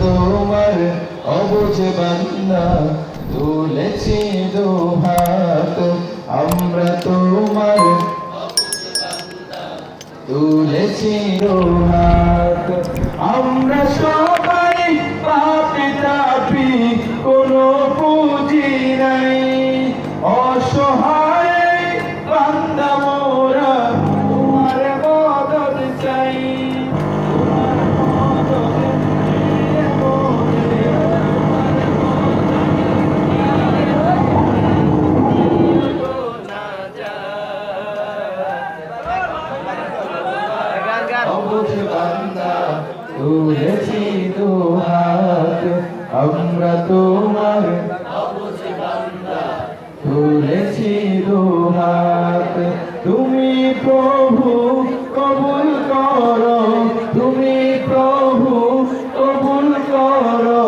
তোমার অবুঝ বান্দা, তুলেছি দুহাত আমরা তোমার তুলেছি দুহাত আমরা সবাই পাপি তাপি, কোনো পুঁজি নাই। অবুঝ বান্দা তুলেছি দুহাত আমরা তোমার তুলেছি দুহাত তুমি প্রভু কবুল করো। তুমি প্রভু কবুল করো।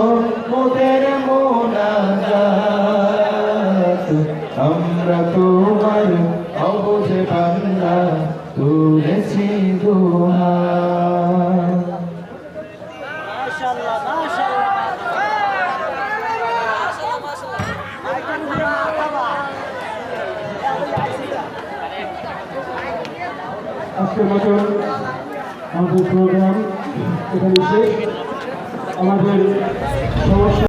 মোদের মোনাজাত। আমরা তোমার অবুঝ বান্দা তুলেছি দুহাত মাশাআল্লাহ মাশাআল্লাহ। আজকের মতো আমাদের প্রোগ্রাম এখানে শেষ। আমাদের সমস্যা